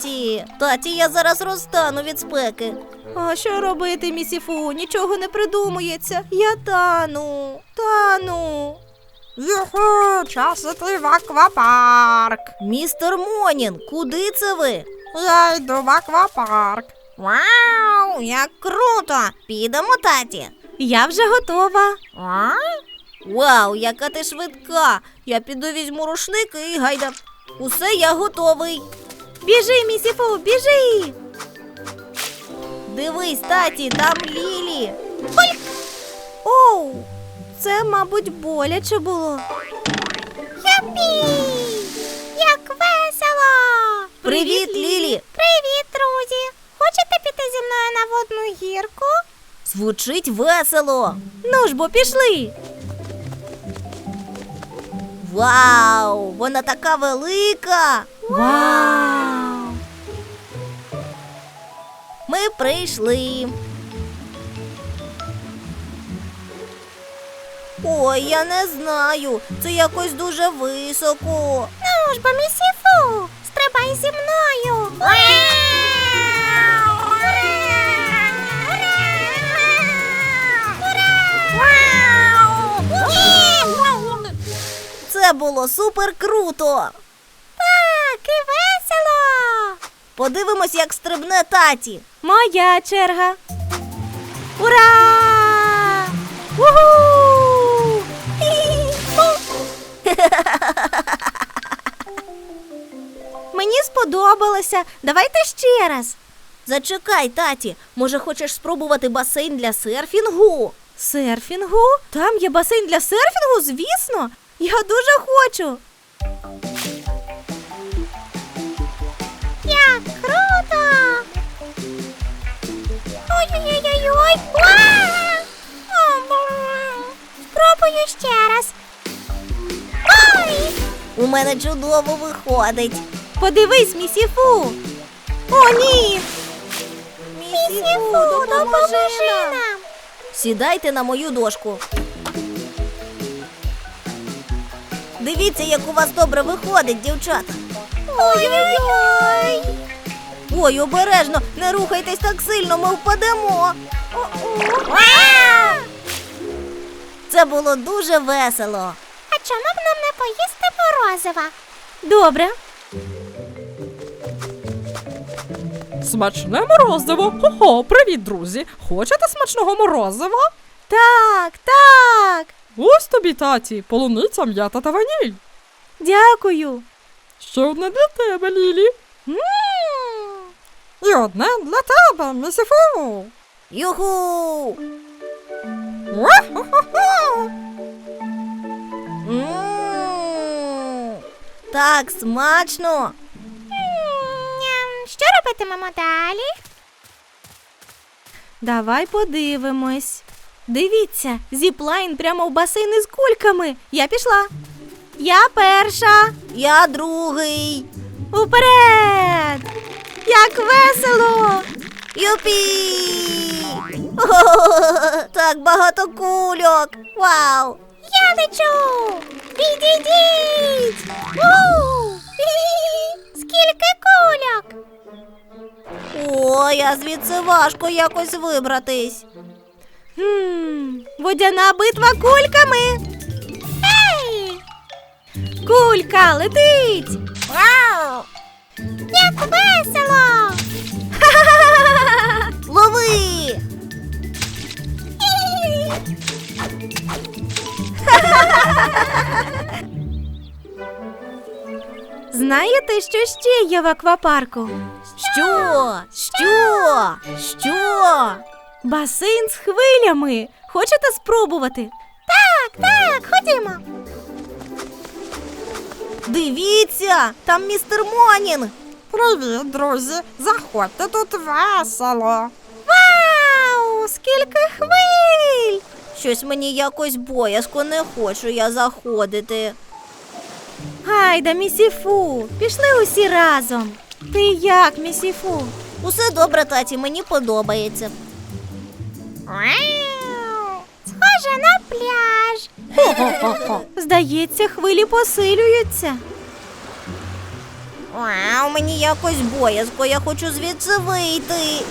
таті. Таті, я зараз розтану від спеки. А що робити, місіфу? Нічого не придумується. Я тану, тану. Юху, час іти в аквапарк. Містер Монін, куди це ви? Я йду в аквапарк. Вау, як круто! Підемо, таті. Я вже готова. А? Вау, яка ти швидка! Я піду візьму рушник і гайда. Усе я готовий. Біжи, місіфу, біжи. Дивись, таті, там Лілі. Ой! Оу, це, мабуть, боляче було. Япі! Як весело! Привіт, Лілі! Привіт, друзі! Хочете піти зі мною на водну гірку? Звучить весело. Ну ж бо пішли. Вау! Вона така велика. Вау! Ми прийшли. Ой, я не знаю. Це якось дуже високо. Ну ж бо місіфу! Стрибай зі мною! Це було супер круто. Так, весело! Подивимось, як стрибне таті. Моя черга. Ура! Уху! Мені сподобалося. Давайте ще раз. Зачекай, таті. Може, хочеш спробувати басейн для серфінгу? Серфінгу? Там є басейн для серфінгу, звісно. Я дуже хочу. Ой-ой-ой-ой! О, бу. Спробую ще раз. Ой! У мене чудово виходить. Подивись, місіфу. О, ні. Місіфу, допоможи нам! Сідайте на мою дошку. Дивіться, як у вас добре виходить, дівчата. Ой-ой-ой! Ой, обережно, не рухайтесь так сильно, ми впадемо. Це було дуже весело. А чому б нам не поїсти морозива? Добре. Смачне морозиво. Хо-хо, привіт, друзі. Хочете смачного морозива? Так, так. Ось тобі, таті, полуниця, м'ята та ваніль. Дякую. Ще одне для тебе, Лілі. м І одне для тебе, місіфу. Юху. Так смачно. Що робитимемо далі? Давай подивимось. Дивіться, зіплайн прямо в басейн із кульками. Я пішла. Я перша. Я другий. Уперед! Як весело! Юпі! О, так багато кульок. Вау! Я лечу! Відійдіть! У! Скільки кульок! О, я звідси важко якось вибратись. Хм, водяна битва кульками. Ей! Кулька летить. Вау! Як весело! Знаєте, що ще є в аквапарку? Що? Що? Що? Басейн з хвилями. Хочете спробувати? Так, так, ходімо. Дивіться, там містер Монінг. Привіт, друзі. Заходьте тут весело. Вау! Скільки хвиль! Щось мені якось боязко не хочу я заходити. Гайда, місіфу, пішли усі разом. Ти як, місіфу? Усе добре, таті, мені подобається. Схоже на пляж. Здається, хвилі посилюються. А, мені якось боязко, я хочу звідси вийти.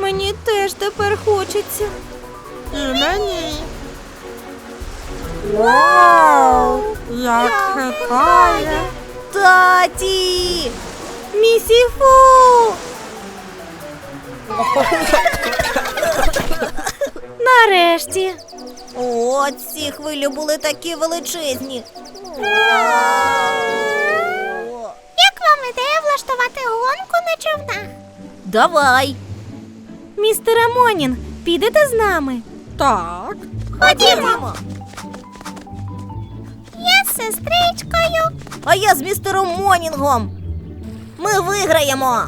Мені теж тепер хочеться. І мені. Вау! Як хитає. Таті! Місіфу! Нарешті. О, ці хвилі були такі величезні. Як вам ідея влаштувати гонку на човнах? Давай. Містер Амонін, підете з нами? Так. Ходімо. Я з сестричкою. А я з містером Монінгом. Ми виграємо.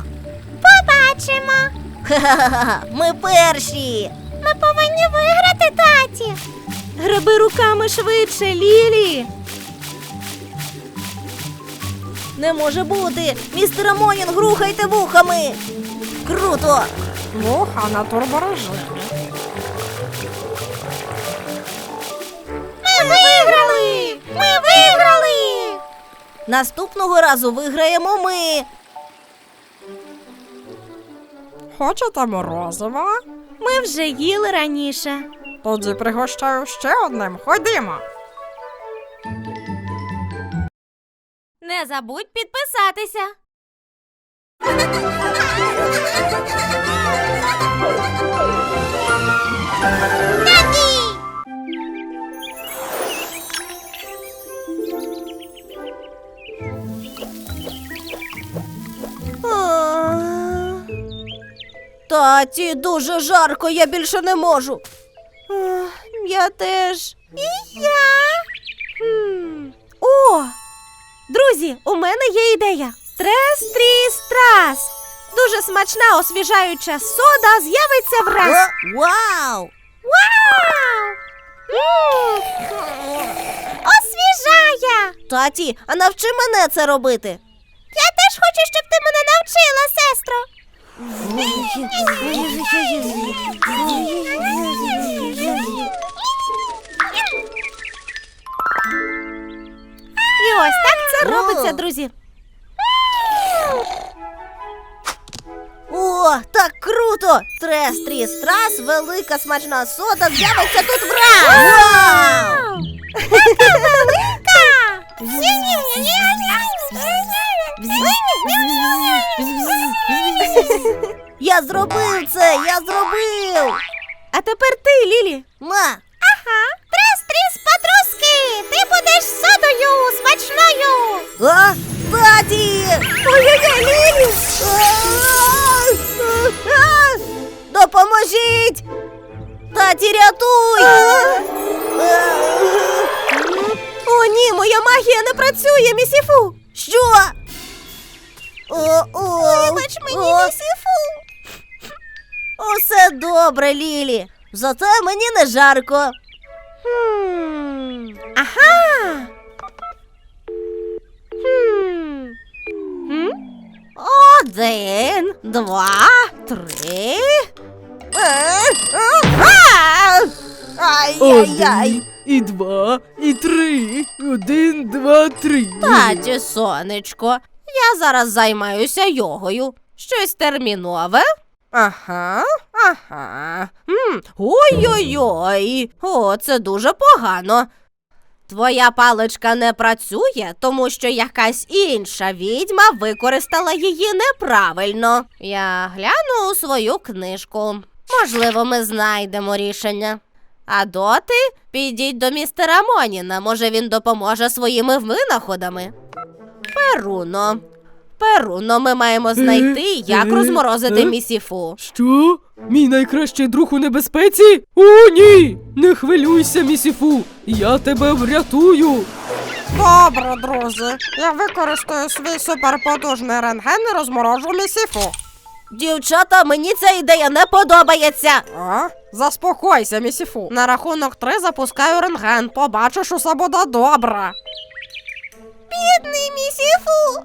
Побачимо. Ха-ха-ха, ми перші. Ми повинні виграти таті. Граби руками швидше, Лілі. Не може бути. Містер Монінг, рухайте вухами. Круто. Вуха на турборежимі. Ми виграли! Наступного разу виграємо ми. Хочете морозива? Ми вже їли раніше. Тоді пригощаю ще одним. Ходімо. Не забудь підписатися. Таті! Таті, дуже жарко, я більше не можу. А, Я теж. І я. Хм. О! Друзі, у мене є ідея. Трес тріс трас. Дуже смачна освіжаюча сода з'явиться враз. Вау! Вау! Освіжає! Таті, а навчи мене це робити. Я теж хочу, щоб ти мене навчила, сестро. І ось так це робиться, друзі. О, так круто! Трес, тріс, трас, велика смачна сода з'явиться тут враз! Вау! Така велика! Я зробив це! Я зробив! А тепер ти, Лілі. На! Ага, трес-тріс патруски! Ти будеш содою смачною! А? Таті! Ой-ой-ой, Лілі! Допоможіть! Таті, рятуй! О, ні, моя магія не працює, місіфу! Що? О, о, Вибач мені, місіфу! Усе добре, Лілі. Зате мені не жарко. Хм. Ага. Хм. Хм? Один, два, три. Е, е, а! Ай-яй-яй. і два, і три. Один, два, три. Таті, сонечко, я зараз займаюся йогою. Щось термінове. Ага, ага. Ой-ой-ой. О, це дуже погано. Твоя паличка не працює, тому що якась інша відьма використала її неправильно. Я гляну у свою книжку. Можливо, ми знайдемо рішення. А доти підіть до містера Моніна. Може, він допоможе своїми винаходами. Перуно. Перуно, ми маємо знайти, як розморозити місіфу. Що? Мій найкращий друг у небезпеці? О, ні! Не хвилюйся, місіфу! Я тебе врятую. Добре, друзі. Я використаю свій суперпотужний рентген і розморожу місіфу. Дівчата, мені ця ідея не подобається. А? Заспокойся, місіфу. На рахунок три запускаю рентген. Побачиш, усе буде добре. Бідний місіфу!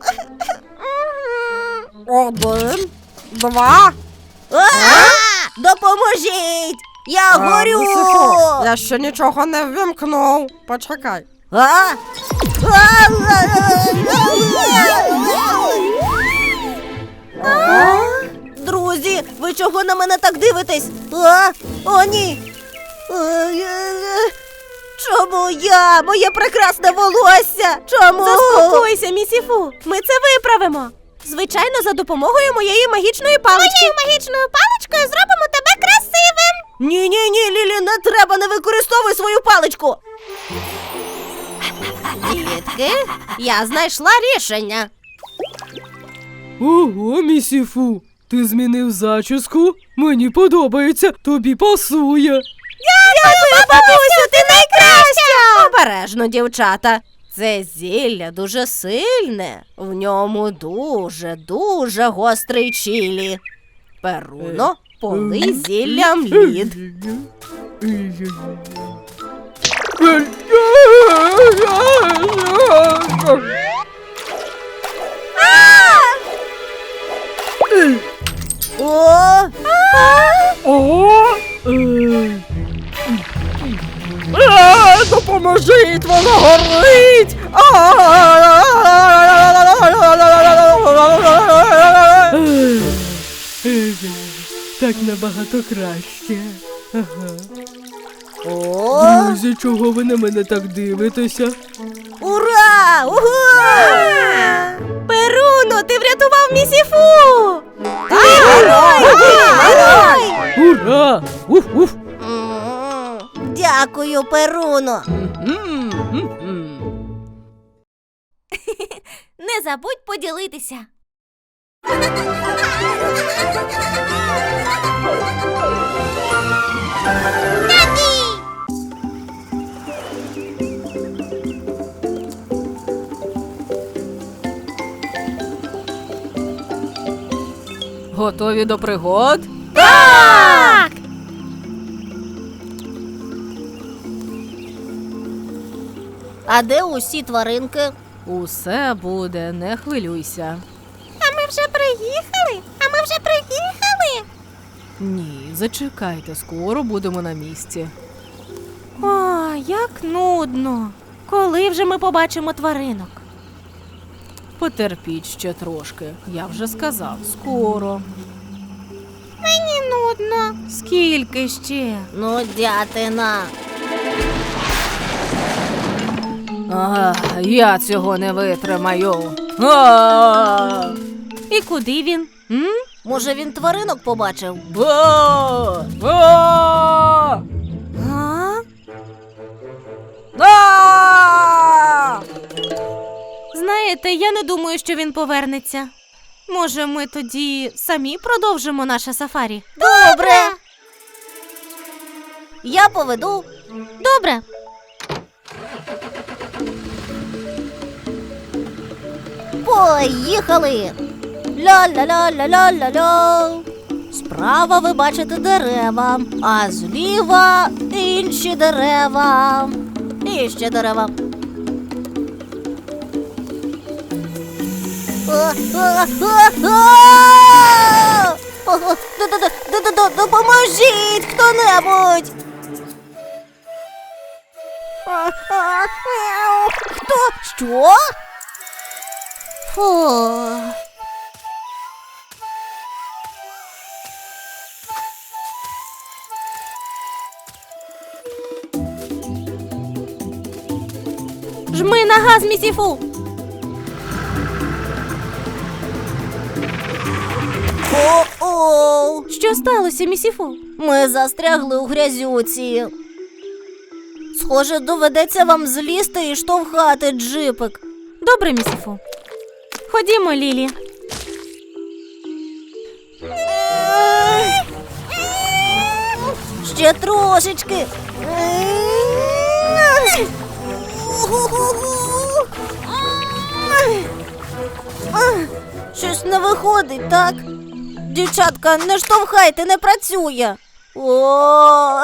Один, два. А! Допоможіть! Я А, горю! Місіфу, я ще нічого не ввімкнув. Почекай. А? А? Друзі, ви чого на мене так дивитесь? А? О, ні. Чому я? Моє прекрасне волосся. Чому? Заспокойся, місіфу. Ми це виправимо. Звичайно, за допомогою моєї магічної палички. Моєю магічною паличкою зробимо тебе красивим. Ні, ні, ні, Лілі, не треба, не використовуй свою паличку. Дітки, я знайшла рішення. Ого, місіфу, ти змінив зачіску? Мені подобається, тобі пасує. Дякую, бабусю, ти Обережно, дівчата. Це зілля дуже сильне. В ньому дуже, дуже гострий чілі. Перуно, полий зіллям лід. О! О! Е. Е, Допоможіть, воно горить! Так набагато краще. Ага. Друзі, чого ви на мене так дивитеся? Ура! Ура! Перуно, ти врятував місіфу! Ти герой! Ти герой! Ура! Уф, уф! М, Дякую, Перуно. Не забудь поділитися. Готові до пригод? Так! А де усі тваринки? Усе буде, не хвилюйся. А ми вже приїхали? А ми вже приїхали? Ні, зачекайте, скоро будемо на місці. О, як нудно. Коли вже ми побачимо тваринок? Потерпіть ще трошки. Я вже сказав, скоро. Мені нудно. Скільки ще? Ну, дятина. А, я цього не витримаю. А, І куди він? М? Може, він тваринок побачив? а, а, А? а! Знаєте, я не думаю, що він повернеться. Може, ми тоді самі продовжимо наше сафарі? Добре. Я поведу. Добре. Поїхали. Ля-ля-ля-ля-ля-ля-ля. Справа ви бачите дерева, а зліва інші дерева. І ще дерева. Допоможіть хто-небудь. Хто? Що? Фу. Жми на газ, місіфу. О-оу. Що сталося, місіфу? Ми застрягли у грязюці. Схоже, доведеться вам злізти і штовхати джипик. Добре, місіфу. Ходімо, Лілі. Ще трошечки. Щось не виходить, так? Дівчатка, не штовхайте, не працює. О!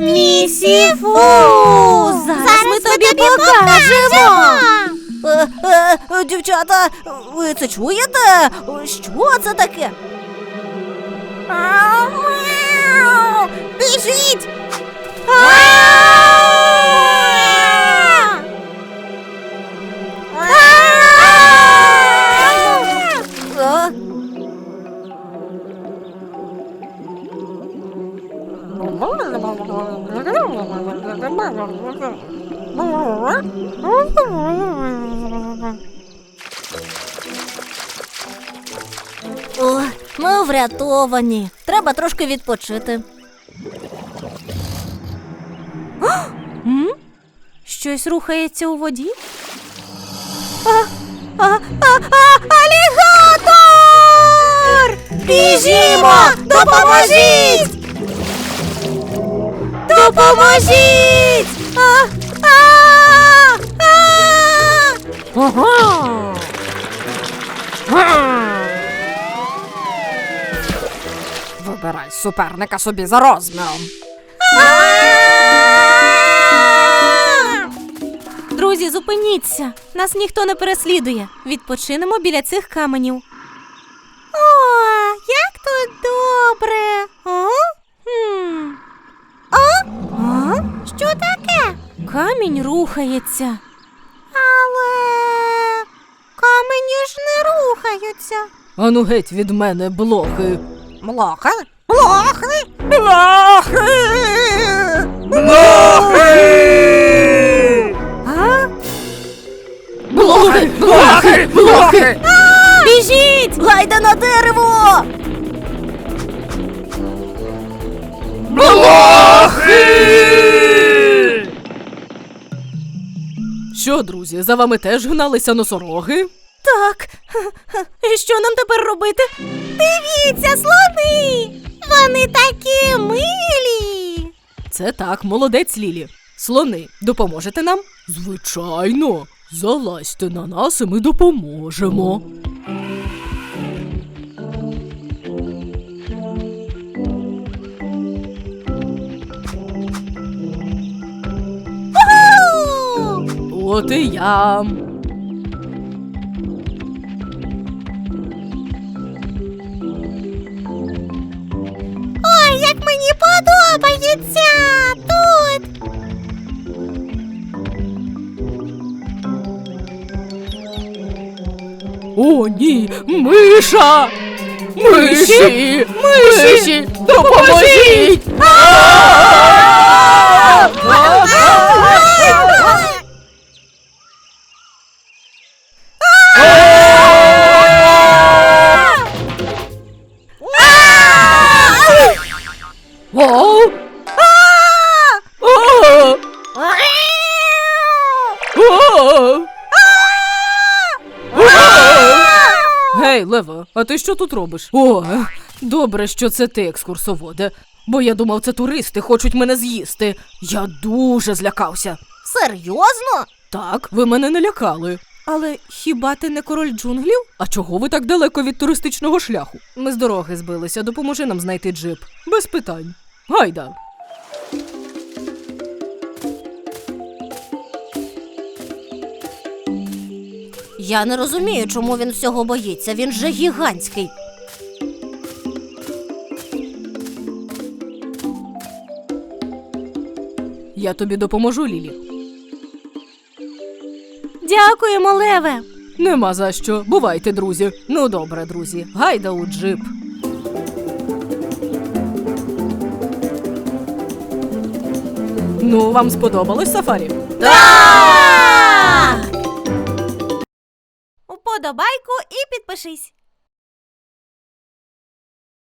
Місіфу! Зараз ми тобі покажемо. Е, е, е, Дівчата, ви це чуєте? Що це таке? Врятовані. Треба трошки відпочити. М? Щось рухається у воді? Алігатор! Біжімо! Допоможіть! Допоможіть! А, а! Вибирай суперника собі за розміром. Друзі, зупиніться. Нас ніхто не переслідує. Відпочинемо біля цих каменів. О, як тут добре. О? Хм. А? Що таке? Камінь рухається. Але камені ж не рухаються. Ану геть від мене, блохи. Млохи? Блохи? А? Блохи! Блохи! Блохи! Біжіть! Гайда на дерево! Що, друзі, за вами теж гналися носороги? Так. І що нам тепер робити? Дивіться, слони! Вони такі милі. Це так, молодець Лілі. Слони, допоможете нам? Звичайно. Залазьте на нас і ми допоможемо. От і я. подобається тут. О, ні, миша! Миші! Миші! Допоможіть! Гей, Лева, а ти що тут робиш? О, добре, що це ти, екскурсоводе. Бо я думав, це туристи хочуть мене з'їсти. Я дуже злякався. Серйозно? Так, ви мене не лякали. Але хіба ти не король джунглів? А чого ви так далеко від туристичного шляху? Ми з дороги збилися, допоможи нам знайти джип. Без питань. Гайда. Я не розумію, чому він всього боїться. Він же гігантський. Я тобі допоможу, Лілі. Дякуємо, Леве. Нема за що. Бувайте, друзі. Ну добре, друзі. Гайда у джип. Ну, вам сподобалось сафарі? Уподобайку і підпишись.